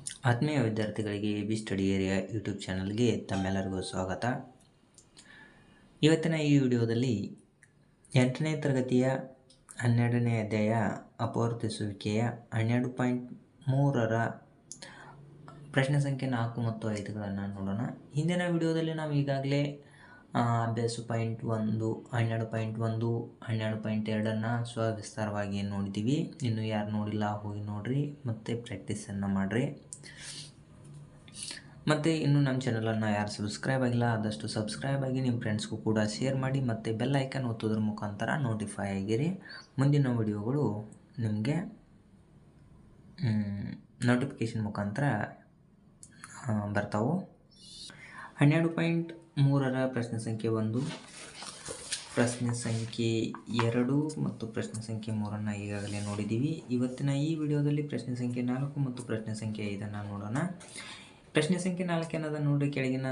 ಆತ್ಮೀಯ ವಿದ್ಯಾರ್ಥಿಗಳಿಗೆ A B study area YouTube ಚಾನಲ್ಗೆ ತಮ್ಮೆಲ್ಲರಿಗೂ ಸ್ವಾಗತ. ಇವತ್ತಿನ ಈ ವಿಡಿಯೋದಲ್ಲಿ ಎಂಟನೇ ತರಗತಿಯ ಹನ್ನೆರಡನೇ ಅಧ್ಯಾಯ ಅಪವರ್ತಿಸುವಿಕೆಯ ಹನ್ನೆರಡು ಪಾಯಿಂಟ್ ಮೂರರ ಪ್ರಶ್ನೆ ಸಂಖ್ಯೆ ನಾಲ್ಕು ಮತ್ತು ಐದುಗಳನ್ನು ನೋಡೋಣ. ಹಿಂದಿನ ವಿಡಿಯೋದಲ್ಲಿ ನಾವು ಈಗಾಗಲೇ ಅಭ್ಯಾಸ ಪಾಯಿಂಟ್ ಒಂದು, ಹನ್ನೆರಡು ಪಾಯಿಂಟ್ ಒಂದು, ಹನ್ನೆರಡು ಪಾಯಿಂಟ್ ಎರಡನ್ನು ಸ್ವವಿಸ್ತಾರವಾಗಿ ನೋಡಿದ್ದೀವಿ ಇನ್ನು ಯಾರು ನೋಡಿಲ್ಲ, ಹೋಗಿ ನೋಡಿರಿ, ಮತ್ತು ಪ್ರ್ಯಾಕ್ಟೀಸನ್ನು ಮಾಡಿರಿ. ಮತ್ತು ಇನ್ನು ನಮ್ಮ ಚಾನಲನ್ನು ಯಾರು ಸಬ್ಸ್ಕ್ರೈಬ್ ಆಗಿಲ್ಲ, ಆದಷ್ಟು ಸಬ್ಸ್ಕ್ರೈಬ್ ಆಗಿ ನಿಮ್ಮ ಫ್ರೆಂಡ್ಸ್ಗೂ ಕೂಡ ಶೇರ್ ಮಾಡಿ, ಮತ್ತು ಬೆಲ್ ಐಕನ್ ಒತ್ತೋದ್ರ ಮುಖಾಂತರ ನೋಟಿಫೈ ಆಗಿರಿ. ಮುಂದಿನ ವಿಡಿಯೋಗಳು ನಿಮಗೆ ನೋಟಿಫಿಕೇಷನ್ ಮುಖಾಂತರ ಬರ್ತಾವೆ. ಹನ್ನೆರಡು ಪಾಯಿಂಟ್ ಮೂರರ ಪ್ರಶ್ನೆ ಸಂಖ್ಯೆ ಒಂದು. ಪ್ರಶ್ನೆ ಸಂಖ್ಯೆ ಎರಡು ಮತ್ತು ಪ್ರಶ್ನೆ ಸಂಖ್ಯೆ ಮೂರನ್ನು ಈಗಾಗಲೇ ನೋಡಿದ್ದೀವಿ. ಇವತ್ತಿನ ಈ ವಿಡಿಯೋದಲ್ಲಿ ಪ್ರಶ್ನೆ ಸಂಖ್ಯೆ ನಾಲ್ಕು ಮತ್ತು ಪ್ರಶ್ನೆ ಸಂಖ್ಯೆ ಐದನ್ನು ನೋಡೋಣ. ಪ್ರಶ್ನೆ ಸಂಖ್ಯೆ ನಾಲ್ಕು ಏನದ? ನೋಡಿ ಕೆಳಗಿನ,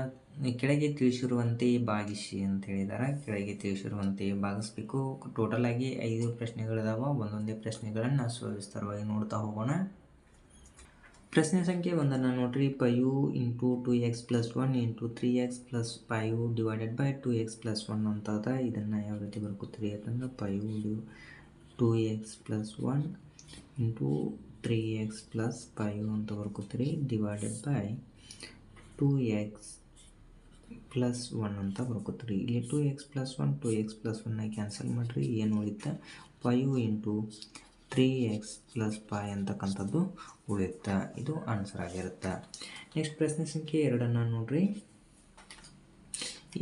ಕೆಳಗೆ ತಿಳಿಸಿರುವಂತೆ ಭಾಗಿಸಿ ಅಂತ ಹೇಳಿದ್ದಾರೆ ಕೆಳಗೆ ತಿಳಿಸಿರುವಂತೆ ಭಾಗಿಸ್ಬೇಕು. ಟೋಟಲ್ ಆಗಿ ಐದು ಪ್ರಶ್ನೆಗಳಿದಾವ. ಒಂದೊಂದೇ ಪ್ರಶ್ನೆಗಳನ್ನು ಸವಿಸ್ತಾರವಾಗಿ ನೋಡ್ತಾ ಹೋಗೋಣ. ಪ್ರಶ್ನೆ ಸಂಖ್ಯೆ ಒಂದನ್ನು ನೋಡ್ರಿ. Five into two x plus one into three x plus five divided by two x plus one ಅಂತ ಅದ ಇದನ್ನು ಯಾವ ರೀತಿ ಬರ್ಕೋತೀರಿ ಅಂತಂದ್ರೆ five D two x plus one into three x plus five ಅಂತ ಬರ್ಕೋತೀರಿ. Divided by two x plus one ಅಂತ ಬರ್ಕೋತೀರಿ. ಇಲ್ಲಿ two x plus one, two x plus ಒನ್ನ cancel ಮಾಡಿರಿ. ಏನು ಉಳಿತ five into three x plus five ಅಂತಕ್ಕಂಥದ್ದು ಉಳಿಯುತ್ತೆ. ಇದು answer ಆಗಿರುತ್ತೆ. ನೆಕ್ಸ್ಟ್ ಪ್ರಶ್ನೆ ಸಂಖ್ಯೆ ಎರಡನ್ನು ನೋಡ್ರಿ.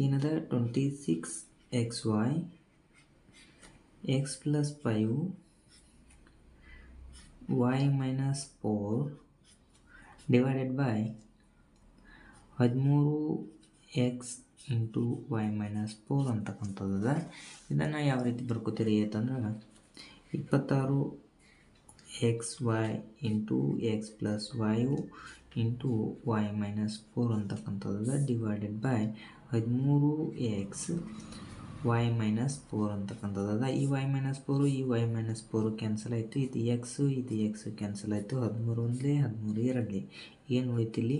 ಏನದ? Twenty six x y x plus five y minus four divided by ಹದಿಮೂರು x into y minus four ಅಂತಕ್ಕಂಥದ್ದು ಇದನ್ನು ಯಾವ ರೀತಿ ಬರ್ಕೋತೀರಿ ಅಂತಂದ್ರೆ ಇಪ್ಪತ್ತಾರು x y into x plus five into y minus four ಅಂತಕ್ಕಂಥದ್ದು ಡಿವೈಡೆಡ್ ಬೈ ಹದಿಮೂರು ಎಕ್ಸ್ ವೈ ಮೈನಸ್ ಫೋರ್ ಅಂತಕ್ಕಂಥದ್ದು ಈ ವೈ ಮೈನಸ್ ಫೋರು ಈ ವೈ ಮೈನಸ್ ಫೋರು ಕ್ಯಾನ್ಸಲ್ ಆಯಿತು, ಇದು ಎಕ್ಸು ಇದು ಎಕ್ಸ್ ಕ್ಯಾನ್ಸಲ್ ಆಯಿತು, ಹದಿಮೂರು ಒಂದಲೇ, ಹದಿಮೂರು ಎರಡಲೇ. ಏನು ಉಳಿತು ಇಲ್ಲಿ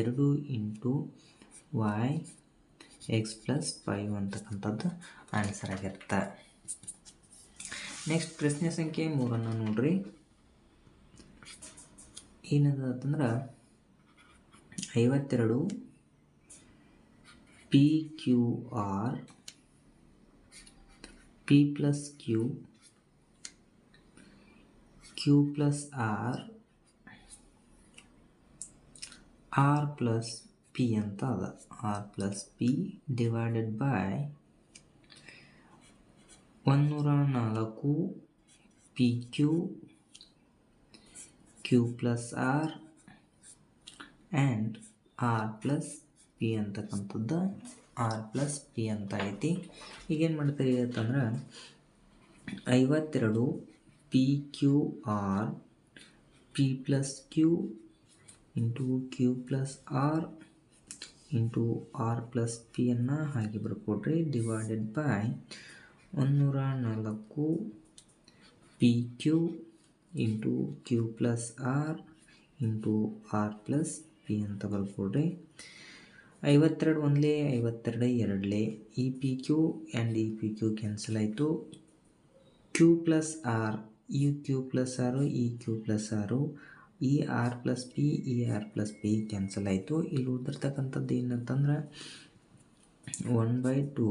ಎರಡು into y x plus five ಅಂತಕ್ಕಂಥದ್ದು ಆನ್ಸರ್ ಆಗಿರುತ್ತೆ. ನೆಕ್ಸ್ಟ್ ಪ್ರಶ್ನೆ ಸಂಖ್ಯೆ ಮೂರನ್ನು ನೋಡ್ರಿ. ಏನದ ಅಂತಂದ್ರೆ ಐವತ್ತೆರಡು p q r p plus q q plus r r plus p ಅಂತ ಅದ. R plus p divided by ಒಂದೂರ ನಾಲ್ಕು p q q plus r and r plus p ಅಂತಕ್ಕಂಥದ್ದು. ಆರ್ ಪ್ಲಸ್ ಪಿ ಅಂತ ಐತಿ. ಈಗೇನು ಮಾಡ್ತೀರಿ ಅಂತಂದ್ರೆ ಐವತ್ತೆರಡು p q r p plus q into q plus r into r plus ಪಿಯನ್ನು ಹಾಗೆ ಬರ್ಕೊಡ್ರಿ ಡಿವೈಡೆಡ್ ಬೈ ಒಂದೂರ ನಾಲ್ಕು p q into q plus r into r plus p ಅಂತ ಬರ್ಕೊಡ್ರಿ. ಐವತ್ತೆರಡು ಒಂದಲೇ, ಐವತ್ತೆರಡು ಎರಡಲೇ. ಇ ಪಿ ಕ್ಯೂ ಆ್ಯಂಡ್ ಇ ಪಿ ಕ್ಯೂ ಕ್ಯಾನ್ಸಲ್ ಆಯಿತು. ಕ್ಯೂ ಪ್ಲಸ್ ಆರ್ ಇ ಕ್ಯೂ ಪ್ಲಸ್ ಆರು ಇ ಕ್ಯೂ ಪ್ಲಸ್ ಆರು ಇ ಆರ್ ಪ್ಲಸ್ ಪಿ ಇ ಆರ್ ಪ್ಲಸ್ ಪಿ ಕ್ಯಾನ್ಸಲ್ ಆಯಿತು. ಇಲ್ಲಿ ಉಳಿದಿರ್ತಕ್ಕಂಥದ್ದು ಏನಂತಂದ್ರೆ one by two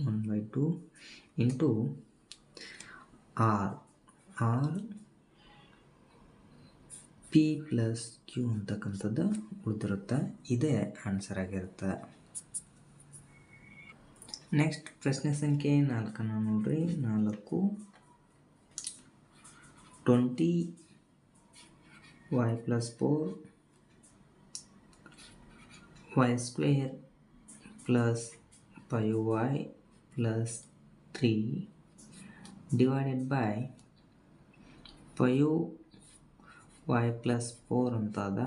one by two into r r p plus q ಅಂತಕ್ಕಂಥದ್ದು ಉಳಿದಿರುತ್ತೆ. ಇದೇ ಆನ್ಸರ್ ಆಗಿರುತ್ತೆ. ನೆಕ್ಸ್ಟ್ ಪ್ರಶ್ನೆ ಸಂಖ್ಯೆ ನಾಲ್ಕನ್ನು ನೋಡ್ರಿ. ನಾಲ್ಕು twenty y plus four y square plus five y plus three divided by five y plus four ಅಂತ ಅದ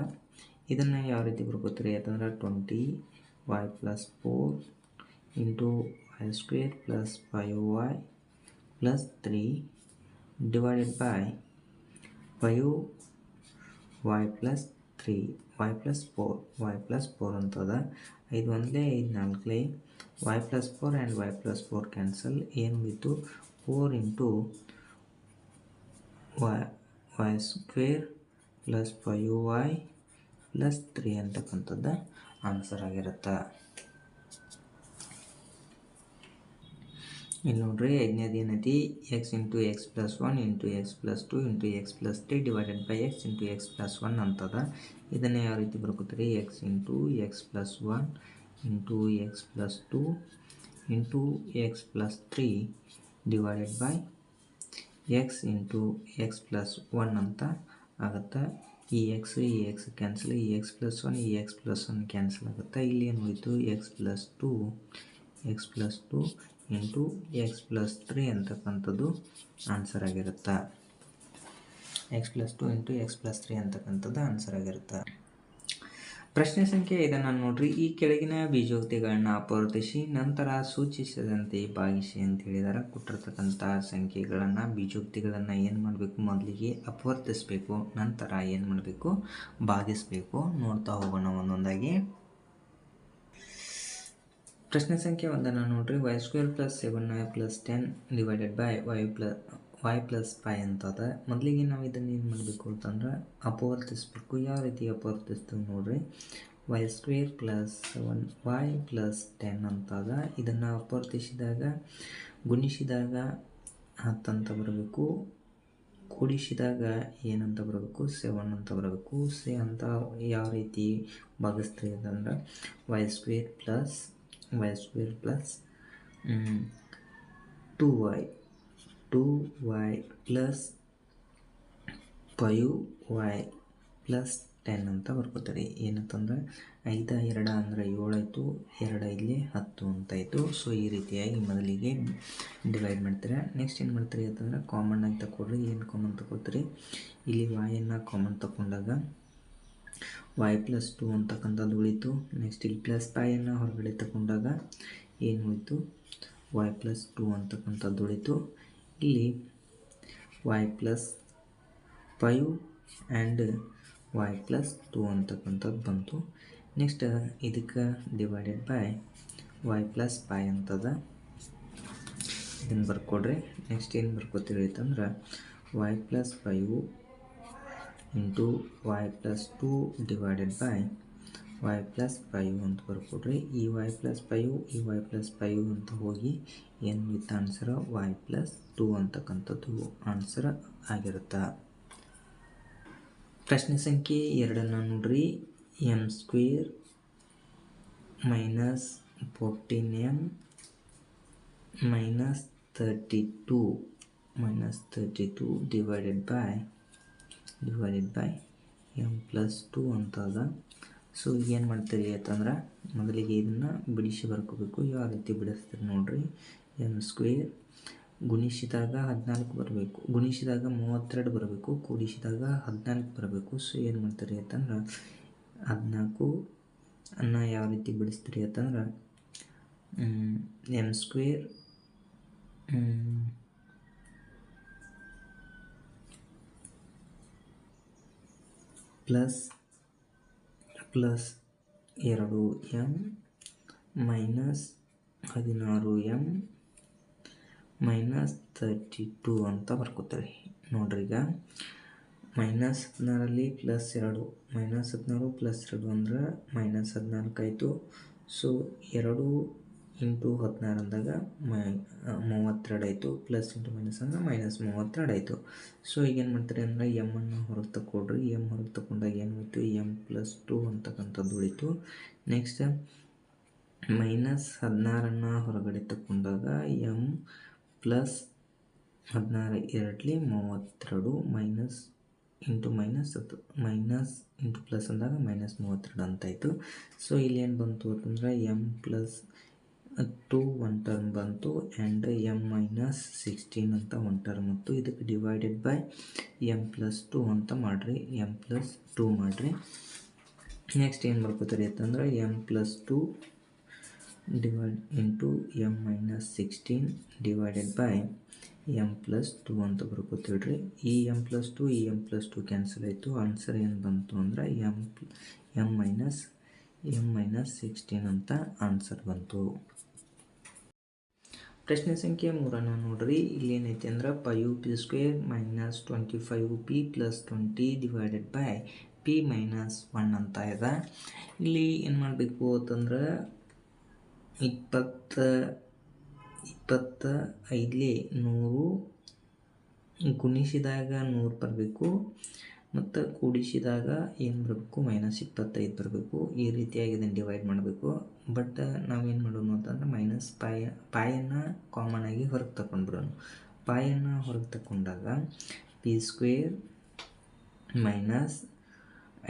ಇದನ್ನು ಯಾವ ರೀತಿ ಬರ್ಕೋತೀರಿ ಯಾಕಂದ್ರೆ twenty y plus four into y square plus five y plus three divided by five y plus three y plus four y plus four ಅಂತದ. ಐದು ಒಂದಲೇ ಐದು ನಾಲ್ಕಲೇ y plus four and y plus four cancel ಏನು ಬಿತ್ತು four into y y square plus five y plus three ಅಂತಕ್ಕಂಥದ್ದು answer ಆಗಿರುತ್ತೆ. ಇಲ್ಲಿ ನೋಡ್ರಿ ಐದನೇದು ಏನೈತಿ? X into x plus one into x plus two into x plus three divided by x into x plus one ಅಂತದ. ಇದನ್ನು ಯಾವ ರೀತಿ ಬರ್ಕೋತೀರಿ? X into x plus one into x plus two into x plus three divided by x into x plus one ಅಂತ ಆಗುತ್ತೆ ಈ x ಈ x cancel ಈ x plus one ಈ ಎಕ್ಸ್ ಪ್ಲಸ್ ಒನ್ ಕ್ಯಾನ್ಸಲ್ ಆಗುತ್ತೆ ಇಲ್ಲಿ ಏನು ಹೋಯಿತು x plus two x plus two into x plus three ಅಂತಕ್ಕಂಥದ್ದು ಆನ್ಸರ್ ಆಗಿರುತ್ತೆ x plus two into x plus three ಅಂತಕ್ಕಂಥದ್ದು ಆನ್ಸರ್ ಆಗಿರುತ್ತೆ ಪ್ರಶ್ನೆ ಸಂಖ್ಯೆ ಇದನ್ನು ನೋಡ್ರಿ. ಈ ಕೆಳಗಿನ ಬೀಜೋಕ್ತಿಗಳನ್ನ ಅಪವರ್ತಿಸಿ, ನಂತರ ಸೂಚಿಸದಂತೆ ಭಾಗಿಸಿ ಅಂತ ಹೇಳಿದಾರೆ. ಕೊಟ್ಟಿರ್ತಕ್ಕಂಥ ಸಂಖ್ಯೆಗಳನ್ನು ಬೀಜೋಕ್ತಿಗಳನ್ನು ಏನು ಮಾಡಬೇಕು? ಮೊದಲಿಗೆ ಅಪವರ್ತಿಸಬೇಕು, ನಂತರ ಏನು ಮಾಡಬೇಕು? ಭಾಗಿಸಬೇಕು. ನೋಡ್ತಾ ಹೋಗೋಣ ಒಂದೊಂದಾಗಿ. ಪ್ರಶ್ನೆ ಸಂಖ್ಯೆ ಒಂದನ್ನು ನೋಡ್ರಿ. Y square plus seven y plus ten divided by y plus y plus five ಅಂತದ ಮೊದಲಿಗೆ ನಾವು ಇದನ್ನು ಏನು ಮಾಡಬೇಕು ಅಂತಂದ್ರೆ ಅಪವರ್ತಿಸ್ಬೇಕು ಯಾವ ರೀತಿ ಅಪವರ್ತಿಸ್ತೀವಿ ನೋಡ್ರಿ. Y square plus seven y plus ten ಅಂತದ. ಇದನ್ನು ಅಪವರ್ತಿಸಿದಾಗ ಗುಣಿಸಿದಾಗ ಹತ್ತಂತ ಬರಬೇಕು. ಕೂಡಿಸಿದಾಗ ಏನಂತ ಬರಬೇಕು? ಸೆವೆನ್ ಅಂತ ಬರಬೇಕು. ಸೆ ಅಂತ ಯಾವ ರೀತಿ ಭಾಗಿಸ್ತೀವಿ ಅಂತಂದ್ರೆ y square plus y square plus two y two y plus five y plus ten ಅಂತ ಬರ್ಕೋತಾರೆ ಏನಂತಂದರೆ ಐದ ಎರಡು ಅಂದರೆ ಏಳಾಯಿತು, ಎರಡು ಇಲ್ಲಿ ಹತ್ತು ಅಂತಾಯಿತು. ಸೊ ಈ ರೀತಿಯಾಗಿ ಮೊದಲಿಗೆ ಡಿವೈಡ್ ಮಾಡ್ತಾರೆ. ನೆಕ್ಸ್ಟ್ ಏನು ಮಾಡ್ತೀರಿ ಅಂತಂದ್ರೆ ಕಾಮನ್ ಆಗಿ ತಗೊಳ್ರಿ ಏನು ಕಾಮನ್ ತಗೋತೀರಿ ಇಲ್ಲಿ ವಾಯನ್ನು ಕಾಮನ್ ತಗೊಂಡಾಗ ವೈ ಪ್ಲಸ್ ಟು ಅಂತಕ್ಕಂಥದ್ದು ಉಳಿತು. ನೆಕ್ಸ್ಟ್ ಇಲ್ಲಿ ಪ್ಲಸ್ ಪಾಯನ್ನು ಹೊರಗಡೆ ತಗೊಂಡಾಗ ಏನು ಉಳಿತು ವೈ ಪ್ಲಸ್ ಟು ಅಂತಕ್ಕಂಥದ್ದು ಉಳಿತು. ಇಲ್ಲಿ y plus five and y plus two ಅಂತಕ್ಕಂಥದ್ದು ಬಂತು. ನೆಕ್ಸ್ಟ್ ಇದಕ್ಕೆ divided by y plus five ಅಂತದ. ಇದನ್ನು ಬರ್ಕೊಡ್ರಿ. ನೆಕ್ಸ್ಟ್ ಏನು ಬರ್ಕೋತೀವಿ ಅಂತಂದ್ರೆ y plus five into y plus two divided by y plus five ಅಂತ ಬರ್ಕೊಡ್ರಿ. ಈ ವೈ ಪ್ಲಸ್ ಫೈವ್ ಈ ವೈ ಪ್ಲಸ್ ಫೈವ್ ಅಂತ ಹೋಗಿ ಏನು with answer y plus two ಅಂತಕ್ಕಂಥದ್ದು ಆನ್ಸರ್ ಆಗಿರುತ್ತೆ? ಪ್ರಶ್ನೆ ಸಂಖ್ಯೆ ಎರಡನ್ನು ನೋಡ್ರಿ. M square minus fourteen m minus thirty two minus thirty two divided by divided by m plus two ಅಂತದ ಸೊ ಏನು ಮಾಡ್ತೀರಿ ಅಂತಂದ್ರೆ, ಮೊದಲಿಗೆ ಇದನ್ನು ಬಿಡಿಸಿ ಬರ್ಕೋಬೇಕು. ಯಾವ ರೀತಿ ಬಿಡಿಸ್ತೀರಿ ನೋಡ್ರಿ. ಎಂ ಸ್ಕ್ವೇರ್ ಗುಣಿಸಿದಾಗ ಹದಿನಾಲ್ಕು ಬರಬೇಕು. ಗುಣಿಸಿದಾಗ ಮೂವತ್ತೆರಡು ಬರಬೇಕು. ಕೂಡಿಸಿದಾಗ ಹದಿನಾಲ್ಕು ಬರಬೇಕು. ಸೊ ಏನು ಮಾಡ್ತೀರಿ ಅಂತಂದ್ರೆ, ಹದಿನಾಲ್ಕು ಅನ್ನ ಯಾವ ರೀತಿ ಬಿಡಿಸ್ತೀರಿ ಅಂತಂದ್ರೆ ಎಂ ಸ್ಕ್ವೇರ್ ಪ್ಲಸ್ ಪ್ಲಸ್ ಎರಡು ಎಂ ಮೈನಸ್ ಹದಿನಾರು ಎಂ ಮೈನಸ್ ತರ್ಟಿ ಟೂ ಅಂತ ಬರ್ಕೋತಾರೆ ನೋಡ್ರಿ ಈಗ ಮೈನಸ್ ಹದಿನಾರಲ್ಲಿ ಪ್ಲಸ್ ಎರಡು, ಮೈನಸ್ ಹದಿನಾರು ಪ್ಲಸ್ ಎರಡು ಅಂದ್ರೆ ಮೈನಸ್ ಹದಿನಾಲ್ಕು ಆಯಿತು. ಸೊ ಎರಡು ಇಂಟು ಹದಿನಾರು ಅಂದಾಗ ಮೈ ಮೂವತ್ತೆರಡು ಆಯಿತು, ಪ್ಲಸ್ ಇಂಟು ಮೈನಸ್ ಅಂದ್ರೆ ಮೈನಸ್ ಮೂವತ್ತೆರಡು ಆಯಿತು. ಸೊ ಈಗ ಏನು ಮಾಡ್ತಾರೆ ಅಂದರೆ ಎಮ್ಮನ್ನು ಹೊರಗೆ ತಕ್ಕೊಡ್ರಿ. ಎಂ ಹೊರಗೆ ತಗೊಂಡಾಗ ಏನು ಉಳಿತು ಎಂ ಪ್ಲಸ್ ಟು ಅಂತಕ್ಕಂಥದ್ದು ಉಳಿತು. ನೆಕ್ಸ್ಟ್ ಮೈನಸ್ ಹದಿನಾರನ್ನು ಹೊರಗಡೆ ತಗೊಂಡಾಗ ಎಂ ಪ್ಲಸ್ ಹದಿನಾರು ಎರಡಲಿ ಮೂವತ್ತೆರಡು ಮೈನಸ್ ಇಂಟು ಮೈನಸ್ ಅದು ಮೈನಸ್ ಇಂಟು ಪ್ಲಸ್ ಅಂದಾಗ ಮೈನಸ್ ಮೂವತ್ತೆರಡು ಅಂತಾಯಿತು. ಸೊ ಇಲ್ಲಿ ಏನು ಬಂತು ಅಂತಂದ್ರೆ m plus two one term ಬಂತು ಆ್ಯಂಡ್ ಎಂ ಮೈನಸ್ ಸಿಕ್ಸ್ಟೀನ್ ಅಂತ ಒನ್ ಟರ್ಮ್ ಇತ್ತು ಇದಕ್ಕೆ divided by m plus two ಅಂತ ಮಾಡಿರಿ. ಎಂ ಪ್ಲಸ್ ಟು ಮಾಡಿರಿ. ನೆಕ್ಸ್ಟ್ ಏನು ಮಾಡ್ಕೋತಾರೆ ಅಂತಂದ್ರೆ m plus two divide into m minus sixteen divided by m plus two ಅಂತ ಬರ್ಕೋತೀವಿ ಈ ಎಂ ಪ್ಲಸ್ ಟು ಈ ಎಂ ಪ್ಲಸ್ ಟು ಕ್ಯಾನ್ಸಲ್ ಆಯಿತು. ಆನ್ಸರ್ ಏನು ಬಂತು ಅಂದರೆ m m minus m minus sixteen ಅಂತ ಆನ್ಸರ್ ಬಂತು. ಪ್ರಶ್ನೆ ಸಂಖ್ಯೆ ಮೂರನ್ನು ನೋಡ್ರಿ. ಇಲ್ಲಿ ಏನೈತೆ ಅಂದ್ರೆ five p square minus twenty five p plus twenty divided by p minus one ಅಂತ ಇದೆ. ಇಲ್ಲಿ ಏನು ಮಾಡಬೇಕು ಅಂತಂದ್ರೆ ಇಪ್ಪತ್ತ ಇಪ್ಪತ್ತ ಐದಲೇ ನೂರು ಗುಣಿಸಿದಾಗ ನೂರು ಬರಬೇಕು. ಮತ್ತು ಕೂಡಿಸಿದಾಗ ಏನು ಬರಬೇಕು? ಮೈನಸ್ ಇಪ್ಪತ್ತೈದು ಬರಬೇಕು. ಈ ರೀತಿಯಾಗಿ ಇದನ್ನು ಡಿವೈಡ್ ಮಾಡಬೇಕು. ಬಟ್ ನಾವೇನು ಮಾಡೋಣ ಅಂತಂದ್ರೆ ಮೈನಸ್ ಪಾಯ ಪಾಯನ್ನು ಕಾಮನ್ ಆಗಿ ಹೊರಗೆ ತಗೊಂಡ್ಬಿಡೋಣ ಪಾಯನ್ನು ಹೊರಗೆ ತಗೊಂಡಾಗ ಪಿ ಸ್ಕ್ವೇರ್ ಮೈನಸ್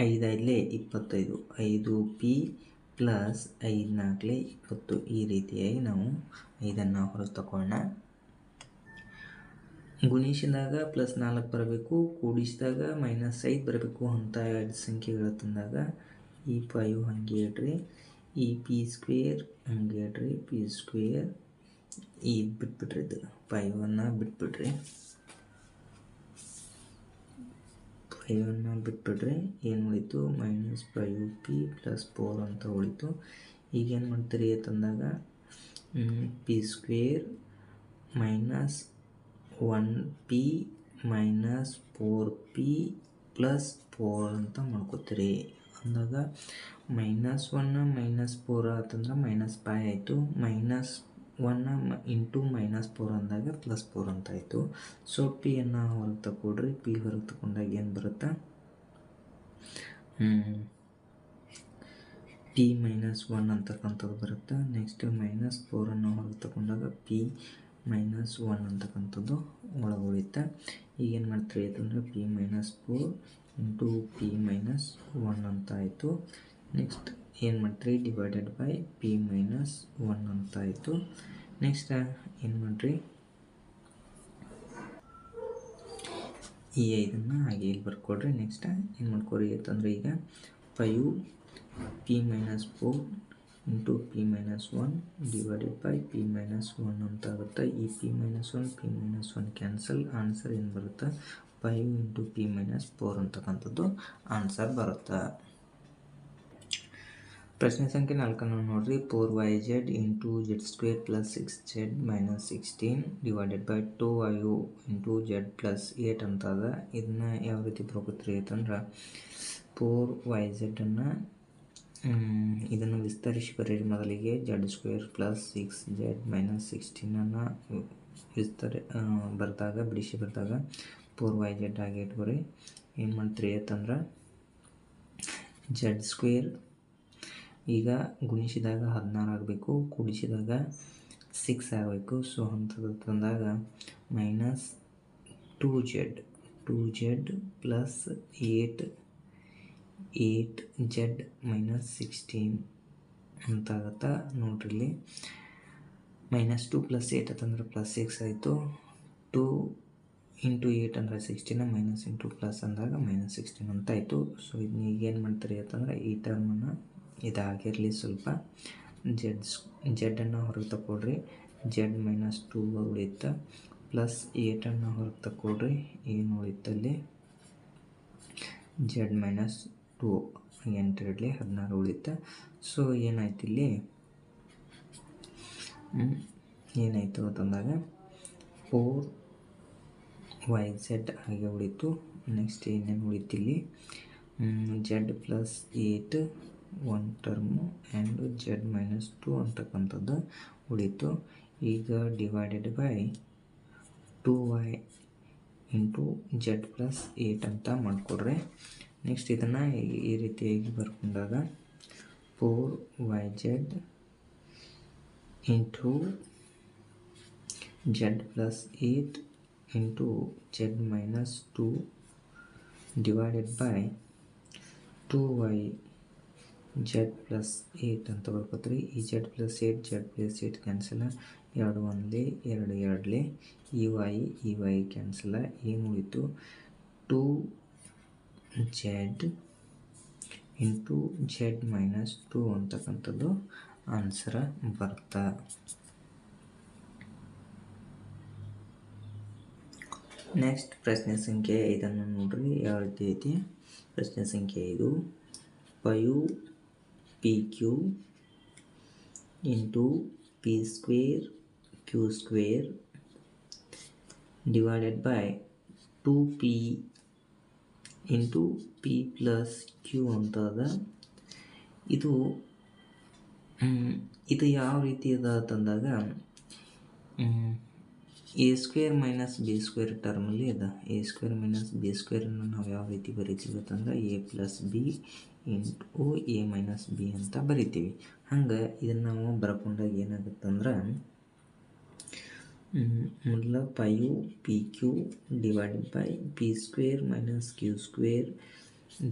ಐದೈದಲೇ ಇಪ್ಪತ್ತೈದು. ಐದು ಪಿ ಪ್ಲಸ್ ಐದು ಇಪ್ಪತ್ತು. ಈ ರೀತಿಯಾಗಿ ನಾವು ಐದನ್ನು ಹೊರಗೆ ತಗೊಳ್ಳೋಣ ಗುಣಿಸಿದಾಗ ಪ್ಲಸ್ ನಾಲ್ಕು ಬರಬೇಕು. ಕೂಡಿಸಿದಾಗ ಮೈನಸ್ ಐದು ಬರಬೇಕು ಅಂತ ಎರಡು ಸಂಖ್ಯೆಗಳು ತಂದಾಗ ಈ ಫೈವ್ ಹಂಗೆ ಇಡ್ರಿ ಈ ಪಿ ಸ್ಕ್ವೇರ್ ಹಂಗೆ ಇಡ್ರಿ ಪಿ ಸ್ಕ್ವೇರ್ ಈ ಬಿಟ್ಬಿಟ್ರಿ ಇದು. ಫೈವನ್ನು ಬಿಟ್ಬಿಡ್ರಿ. ಫೈವನ್ನು ಬಿಟ್ಬಿಡ್ರಿ. ಏನು ಉಳಿತು? Minus five p plus four ಅಂತ ಉಳಿತು. ಈಗೇನು ಮಾಡ್ತೀರಿ ಅಂತಂದಾಗ p square minus one p minus four p plus four ಅಂತ ಮಾಡ್ಕೋತೀರಿ. ಅಂದಾಗ ಮೈನಸ್ ಒನ್ನ ಮೈನಸ್ ಫೋರ್ ಆತಂದ್ರೆ ಮೈನಸ್ ಫೈ ಆಯಿತು. ಮೈನಸ್ ಒನ್ನ ಇಂಟು ಮೈನಸ್ ಫೋರ್ ಅಂದಾಗ ಪ್ಲಸ್ ಫೋರ್ ಅಂತ ಆಯಿತು. ಸೊ ಪಿಯನ್ನು ಹೊರಗೆ ತಗೊಡ್ರಿ ಪಿ ಹೊರಗೆ ತಗೊಂಡಾಗ ಏನು ಬರುತ್ತೆ? ಪಿ ಮೈನಸ್ ಒನ್ ಅಂತಕ್ಕಂಥದ್ದು ಬರುತ್ತೆ? ನೆಕ್ಸ್ಟ್ ಮೈನಸ್ ಫೋರನ್ನು ಹೊರಗೆ ತಗೊಂಡಾಗ ಪಿ ಮೈನಸ್ ಒನ್ ಅಂತಕ್ಕಂಥದ್ದು ಒಳಗೆ ಈಗೇನು ಮಾಡ್ತೀರಿ ಅಂತಂದರೆ p minus four into p minus one ಅಂತ ಆಯಿತು ನೆಕ್ಸ್ಟ್ ಏನು ಮಾಡ್ರಿ divided by p minus one ಅಂತ ಆಯಿತು ನೆಕ್ಸ್ಟ್ ಏನು ಮಾಡಿರಿ? ಈ ಐದನ್ನು ಹಾಗೆ ಇಲ್ಲಿ ಬರ್ಕೊಡ್ರಿ. ನೆಕ್ಸ್ಟ್ ಏನು ಮಾಡ್ಕೊರಿ ಅಂತಂದರೆ ಈಗ five p minus four into p minus one divided by p minus one ಅಂತ ಆಗುತ್ತೆ ಈ p minus one p minus one cancel answer ಏನು ಬರುತ್ತೆ? Five into p minus four ಅಂತಕ್ಕಂಥದ್ದು ಆನ್ಸರ್ ಬರುತ್ತೆ. ಪ್ರಶ್ನೆ ಸಂಖ್ಯೆ ನಾಲ್ಕನ್ನು ನೋಡ್ರಿ. Four y z into z square plus six z minus sixteen divided by two y u into z plus eight ಅಂತ ಅದ ಇದನ್ನ ಯಾವ ರೀತಿ ಬರ್ಕೋತೀರಿ ಅಂತಂದ್ರೆ ಫೋರ್ ವೈ ಜೆಡನ್ನು ಇದನ್ನು ವಿಸ್ತರಿಸಿ ಬರೀರಿ ಮೊದಲಿಗೆ. Z square plus six z minus ಸಿಕ್ಸ್ಟೀನನ್ನು ವಿಸ್ತರಿ ಬರೆದಾಗ, ಬಿಡಿಸಿ ಬರೆದಾಗ ಫೋರ್ ವೈ ಜೆಡ್ ಆಗಿ ಇಟ್ಕೊರಿ. ಏನು ಮಾಡ್ತೀರಿ ಅಂತಂದ್ರೆ ಜೆಡ್ ಸ್ಕ್ವೇರ್ ಈಗ ಗುಣಿಸಿದಾಗ ಹದಿನಾರು ಆಗಬೇಕು, ಕೂಡಿಸಿದಾಗ ಸಿಕ್ಸ್ ಆಗಬೇಕು. ಸೊ ಅಂಥದ್ದು ತಂದಾಗ minus two z two z plus eight eight z minus sixteen ಅಂತ ಆಗುತ್ತಾ ನೋಡ್ರಿ ಇಲ್ಲಿ. ಮೈನಸ್ ಟು ಪ್ಲಸ್ ಏಟ್ ಅಂತಂದ್ರೆ ಪ್ಲಸ್ ಸಿಕ್ಸ್ ಆಯಿತು. ಟು ಇಂಟು ಏಯ್ಟ್ ಅಂದರೆ ಸಿಕ್ಸ್ಟೀನ ಮೈನಸ್ ಇಂಟು ಪ್ಲಸ್ ಅಂದಾಗ ಮೈನಸ್ ಸಿಕ್ಸ್ಟೀನ್ ಅಂತ ಆಯಿತು ಸೊ ಇದನ್ನ ಈಗ ಏನು ಮಾಡ್ತೀರಿ ಅಂತಂದ್ರೆ ಈ ಟರ್ಮನ್ನು ಇದಾಗಿರಲಿ ಸ್ವಲ್ಪ. ಜೆಡ್ ಜೆಡನ್ನು ಹೊರಗೆ ತಗೊಳ್ರಿ ಜೆಡ್ ಮೈನಸ್ ಟೂ ಉಳಿಯುತ್ತೆ ಪ್ಲಸ್ ಏಟನ್ನು ಹೊರಗೆ ತಗೊಳ್ರಿ ಏನು ಉಳಿತಲ್ಲಿ ಜೆಡ್ ಮೈನಸ್ ಟೂ ಇರಲಿ, ಹದಿನಾರು ಉಳಿಯುತ್ತೆ ಸೊ ಏನಾಯ್ತು ಇಲ್ಲಿ? ಏನಾಯಿತು ಅಂತಂದಾಗ ಫೋರ್ ವೈ ಝೆಡ್ ಹಾಗೆ ಉಳಿತು. ನೆಕ್ಸ್ಟ್ ಏನೇನು ಉಳಿತಿಲ್ಲಿ? Z plus eight one term and z minus two ಅಂತಕ್ಕಂಥದ್ದು ಉಳಿತು. ಈಗ divided by two y into z plus eight ಅಂತ ಮಾಡಿಕೊಡ್ರಿ. ನೆಕ್ಸ್ಟ್ ಇದನ್ನು ಈ ರೀತಿಯಾಗಿ ಬರ್ಕೊಂಡಾಗ four y z into z plus eight into z minus two divided by z y plus plus eight ಅಂತ ಬರ್ಕೋತೀರಿ. ಈ z plus eight z plus eight cancel ಎರಡು ಒಂದ್ಲಿ ಎರಡು ಎರಡ್ಲಿ. ಈ ವೈ ಈ ವೈ ಕ್ಯಾನ್ಸಲ ಏನು ಉಳಿತು? Two z into z minus two ಅಂತಕ್ಕಂಥದ್ದು ಆನ್ಸರ್ ಬರ್ತಾ. ನೆಕ್ಸ್ಟ್ ಪ್ರಶ್ನೆ ಸಂಖ್ಯೆ ಐದನ್ನು ನೋಡ್ರಿ. ಯಾವ ರೀತಿ. ಐತಿ ಪ್ರಶ್ನೆ ಸಂಖ್ಯೆ ಐದು. Five P Q into P square Q square divided by two P into P plus Q ಅಂತ ಅದ. ಇದು ಇದು ಯಾವ ರೀತಿ ಅದ ಅಂತಂದಾಗ A square minus B square ಟರ್ಮಲ್ಲಿ ಅದ. ಎ ಸ್ಕ್ವೇರ್ ಮೈನಸ್ ಬಿ ಸ್ಕ್ವೇರನ್ನು ನಾವು ಯಾವ ರೀತಿ ಬರಿತೀವಿ ಅಂತಂದ್ರೆ a plus b into a minus b ಅಂತ ಬರಿತೀವಿ. ಹಂಗೆ ಇದನ್ನು ನಾವು ಬರ್ಕೊಂಡಾಗ ಏನಾಗುತ್ತಂದ್ರೆ ಮೊದಲ five p q divided by p square minus q square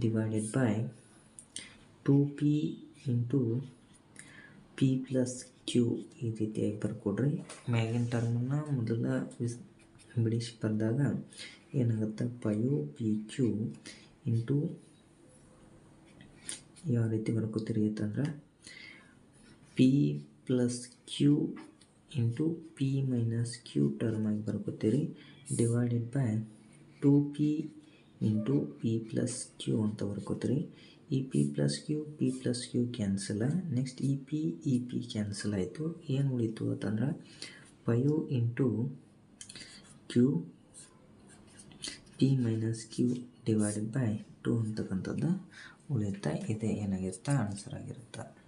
divided by two P into P plus Q ಈ ರೀತಿಯಾಗಿ ಬರ್ಕೊಡ್ರಿ. ಮ್ಯಾಗಿನ ಟರ್ಮನ್ನು ಮೊದಲ ವಿಸ್ ಬಿಡಿಸಿ ಬರೆದಾಗ ಏನಾಗುತ್ತೆ? ಪಯು ಪಿ ಕ್ಯೂ ಇಂಟು ಯಾವ ರೀತಿ ಬರ್ಕೋತೀರಿ ಅಂತಂದ್ರೆ p plus q into p minus q term ಆಗಿ ಬರ್ಕೋತೀರಿ. Divided by two p into p plus q ಅಂತ ಬರ್ಕೋತೀರಿ. ಈ p plus q, p plus q ಕ್ಯಾನ್ಸಲ. Next ಇ ಪಿ ಇ ಪಿ ಕ್ಯಾನ್ಸಲ್ ಆಯಿತು. ಏನು ಉಳಿತು ಅಂತಂದ್ರೆ five into q, p minus q divided by two ಅಂತಕ್ಕಂಥದ್ದು ಉಳಿತಾ ಇದೆ. ಏನಾಗಿರುತ್ತೆ? ಆನ್ಸರ್ ಆಗಿರುತ್ತೆ?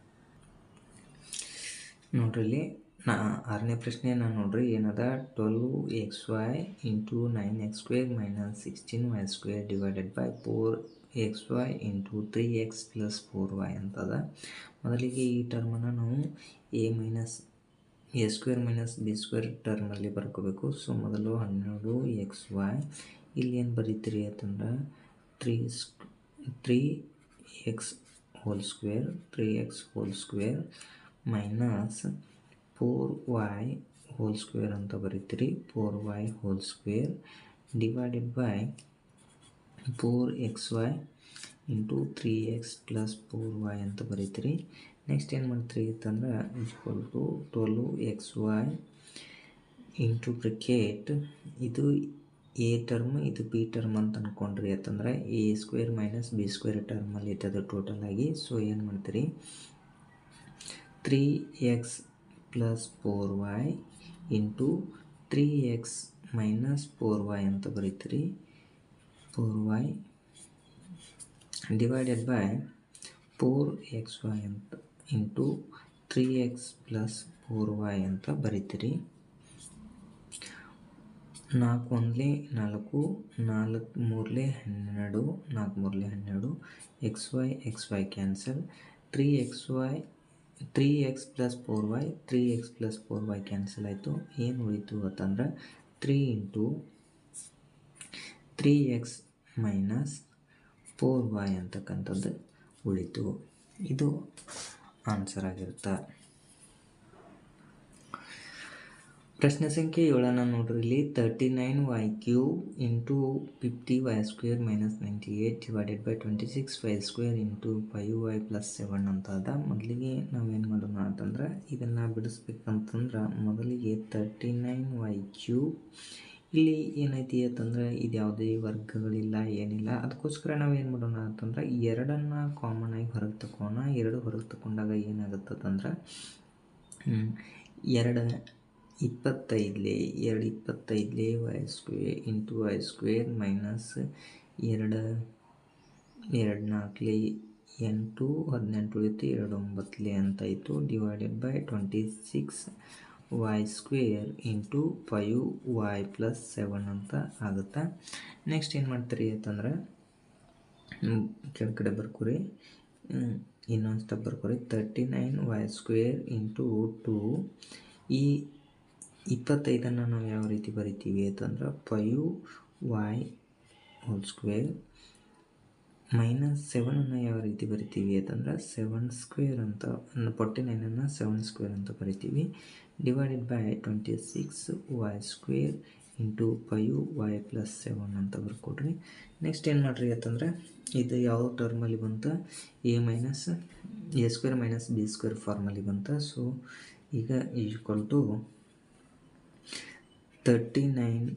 ನೋಡ್ರಿ ನಾ, ಆರನೇ ಪ್ರಶ್ನೆ ನಾನು ನೋಡ್ರಿ. ಏನದ? Twelve X Y into nine X square minus sixteen Y square divided by four X Y into three X plus four Y ಅಂತದ. ಮೊದಲಿಗೆ ಈ ಟರ್ಮನ್ನು ನಾವು A minus A square minus B square ಟರ್ಮಲ್ಲಿ ಬರ್ಕೋಬೇಕು. ಸೊ ಮೊದಲು ಹನ್ನೆರಡು ಎಕ್ಸ್ ವೈ ಇಲ್ಲಿ ಏನು ಬರೀತೀರಿ ಅಂತಂದ್ರೆ three ಸ್ಕ್ three x whole square three x whole square minus four y whole square ಅಂತ ಬರೀತೀರಿ. Four y whole square divided by four X Y into three X plus four Y ಅಂತ ಬರೀತೀರಿ. Next ಏನು ಮಾಡ್ತೀರಿ ಅಂತಂದ್ರೆ equal to twelve X Y into bracket ಇದು A term ಇದು B term ಅಂತ ಅಂದ್ಕೊಂಡ್ರಿ ಅಂತಂದ್ರೆ A square minus B square ಟರ್ಮಲ್ಲಿ ಇರ್ತದೆ ಟೋಟಲ್ ಆಗಿ. ಸೊ ಏನು ಮಾಡ್ತೀರಿ? Three X plus four y into three x minus four y ಅಂತ ಬರೀತೀರಿ four y divided by four x y ಅಂತ into three x plus four Y ಅಂತ ಬರೀತೀರಿ ನಾಲ್ಕು ಒಂದಲೇ ನಾಲ್ಕು ನಾಲ್ಕು ಮೂರಲೇ ಹನ್ನೆರಡು, ನಾಲ್ಕು ಮೂರಲೇ ಹನ್ನೆರಡು x y x y cancel three x y three x plus four y three x plus four y cancel ಆಯಿತು. ಏನು ಉಳಿತು ಅಂತಂದ್ರೆ three into three x minus four y ಅಂತಕ್ಕಂಥದ್ದು ಉಳಿತು. ಇದು ಆನ್ಸರ್ ಆಗಿರುತ್ತೆ. ಪ್ರಶ್ನೆ ಸಂಖ್ಯೆ ಏಳನ್ನು ನೋಡ್ರಿ. ಇಲ್ಲಿ thirty nine y q into fifty y square minus ninety eight divided by twenty six y square into five y plus seven ಅಂತ ಅದ ಮೊದಲಿಗೆ ನಾವೇನು ಮಾಡೋಣ ಅಂತಂದ್ರೆ, ಇದನ್ನು ಬಿಡಿಸ್ಬೇಕಂತಂದ್ರೆ ಮೊದಲಿಗೆ ತರ್ಟಿ ನೈನ್ ವೈ ಕ್ಯೂ ಇಲ್ಲಿ ಏನೈತಿ ಅಂತಂದ್ರೆ, ಇದು ಯಾವುದೇ ವರ್ಗಗಳಿಲ್ಲ, ಏನಿಲ್ಲ. ಅದಕ್ಕೋಸ್ಕರ ನಾವು ಏನು ಮಾಡೋಣ ಅಂತಂದ್ರೆ, ಎರಡನ್ನು ಕಾಮನ್ ಆಗಿ ಹೊರಗೆ ತಗೋಣ ಎರಡು ಹೊರಗೆ ತಗೊಂಡಾಗ ಏನಾಗುತ್ತಂದ್ರೆ ಎರಡು ಇಪ್ಪತ್ತೈದಲೇ, ಎರಡು ಇಪ್ಪತ್ತೈದಲೇ y square into y square minus ಎರಡು ಎರಡು ನಾಲ್ಕಲೇ ಎಂಟು, ಹದಿನೆಂಟು ಉಳಿತು ಎರಡು ಒಂಬತ್ತಲೇ ಅಂತಾಯಿತು divided by twenty six y square into five y plus seven ಅಂತ ಆಗುತ್ತೆ? ನೆಕ್ಸ್ಟ್ ಏನು ಮಾಡ್ತೀರಿ ಅಂತಂದ್ರೆ ಕೆಳಗಡೆ ಬರ್ಕೊರಿ. ಇನ್ನೊಂದು step ಬರ್ಕೊರಿ. Thirty nine y square into two ಈ ಇಪ್ಪತ್ತೈದನ್ನು ನಾವು ಯಾವ ರೀತಿ ಬರಿತೀವಿ ಅಂತಂದ್ರೆ five y whole square minus ಸೆವೆನನ್ನು ಯಾವ ರೀತಿ ಬರಿತೀವಿ ಅಂತಂದ್ರೆ ಸೆವೆನ್ ಸ್ಕ್ವೇರ್ ಅಂತ ಫೋರ್ಟಿ ನೈನನ್ನು ಸೆವೆನ್ ಸ್ಕ್ವೇರ್ ಅಂತ ಬರಿತೀವಿ. Divided by twenty six y square into five y plus seven ಅಂತ ಬರ್ಕೊಡ್ರಿ. ನೆಕ್ಸ್ಟ್ ಏನು ಮಾಡಿರಿ ಅಂತಂದ್ರೆ ಇದು ಯಾವ ಟರ್ಮಲ್ಲಿ ಬಂತು? A minus, a square minus b square ಫಾರ್ಮಲ್ಲಿ ಬಂತು. ಸೊ ಈಗ equal to thirty nine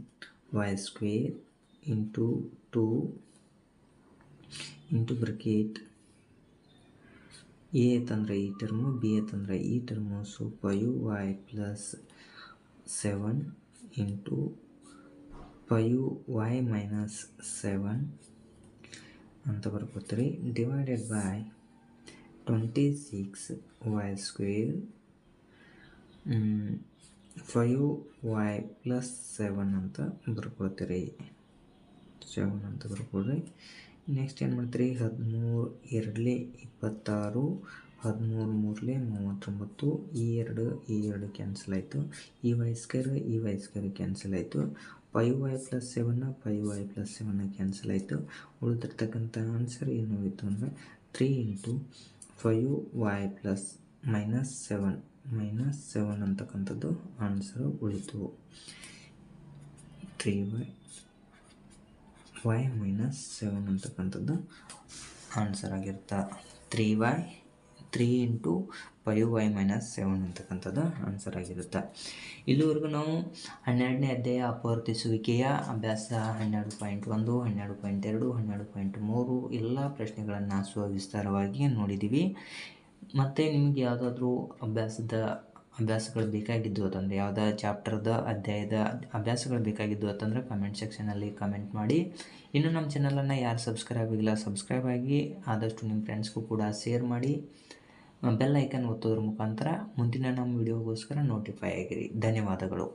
y square into two into bracket a ತಂದ್ರೆ ಈ ಟರ್ಮು ಬಿ ತಂದ್ರೆ ಈ term so five y plus seven into five y minus seven ಅಂತ ಬರ್ಕೋತೀರಿ divided by twenty six y square five y plus seven ಅಂತ ಬರ್ಕೊಳ್ತೀರಿ. Seven ಅಂತ ಬರ್ಕೊಳ್ರಿ. Next ಏನು ಮಾಡ್ತೀರಿ? ಹದಿಮೂರು ಎರಡಲೇ ಇಪ್ಪತ್ತಾರು, ಹದಿಮೂರು ಮೂರಲೇ ಮೂವತ್ತೊಂಬತ್ತು, ಈ ಎರಡು ಈ ಎರಡು ಕ್ಯಾನ್ಸಲ್ ಆಯಿತು. ಈ ವೈ ಸ್ಕೇರ್ ಈ ವೈ ಸ್ಕ್ವೇರ್ ಕ್ಯಾನ್ಸಲ್ ಆಯಿತು. ಫೈವ್ ವೈ ಪ್ಲಸ್ ಸೆವೆನ್ನ ಫೈವ್ ವೈ ಪ್ಲಸ್ ಸೆವೆನ್ನ ಕ್ಯಾನ್ಸಲ್ ಆಯಿತು. ಉಳಿದಿರ್ತಕ್ಕಂಥ ಆನ್ಸರ್ ಏನು ಅಂದರೆ three into five y plus minus seven minus seven ಅಂತಕ್ಕಂಥದ್ದು ಆನ್ಸರ್ ಉಳಿತು. Three y y minus seven ಅಂತಕ್ಕಂಥದ್ದು ಆನ್ಸರ್ ಆಗಿರುತ್ತೆ. Three y three into five y minus seven ಅಂತಕ್ಕಂಥದ್ದು ಆನ್ಸರ್ ಆಗಿರುತ್ತೆ. ಇಲ್ಲಿವರೆಗೂ ನಾವು ಹನ್ನೆರಡನೇ ಅಧ್ಯಾಯ ಅಪವರ್ತಿಸುವಿಕೆಯ ಅಭ್ಯಾಸ ಹನ್ನೆರಡು ಪಾಯಿಂಟ್ ಒಂದು, ಹನ್ನೆರಡು ಪಾಯಿಂಟ್ ಎರಡು, ಹನ್ನೆರಡು ಪಾಯಿಂಟ್ ಮೂರು ಎಲ್ಲ ಪ್ರಶ್ನೆಗಳನ್ನು ಸುವಿಸ್ತಾರವಾಗಿ ನೋಡಿದ್ದೀವಿ ಮತ್ತು ನಿಮಗೆ ಯಾವುದಾದ್ರೂ ಅಭ್ಯಾಸದ, ಅಭ್ಯಾಸಗಳು ಬೇಕಾಗಿದ್ದು ಅಂತಂದರೆ ಯಾವುದೇ ಚಾಪ್ಟರ್ದ ಅಧ್ಯಾಯದ ಅಭ್ಯಾಸಗಳು ಬೇಕಾಗಿದ್ದು ಅಂತಂದರೆ ಕಮೆಂಟ್ ಸೆಕ್ಷನಲ್ಲಿ ಕಮೆಂಟ್ ಮಾಡಿ. ಇನ್ನು ನಮ್ಮ ಚಾನಲನ್ನು ಯಾರು ಸಬ್ಸ್ಕ್ರೈಬ್ ಆಗಿಲ್ಲ ಸಬ್ಸ್ಕ್ರೈಬ್ ಆಗಿ ಆದಷ್ಟು ನಿಮ್ಮ ಫ್ರೆಂಡ್ಸ್ಗೂ ಕೂಡ ಶೇರ್ ಮಾಡಿ. ಬೆಲ್ ಐಕನ್ ಒತ್ತೋದ್ರ ಮುಖಾಂತರ ಮುಂದಿನ ನಮ್ಮ ವಿಡಿಯೋಗೋಸ್ಕರ ನೋಟಿಫೈ ಆಗಿರಿ. ಧನ್ಯವಾದಗಳು.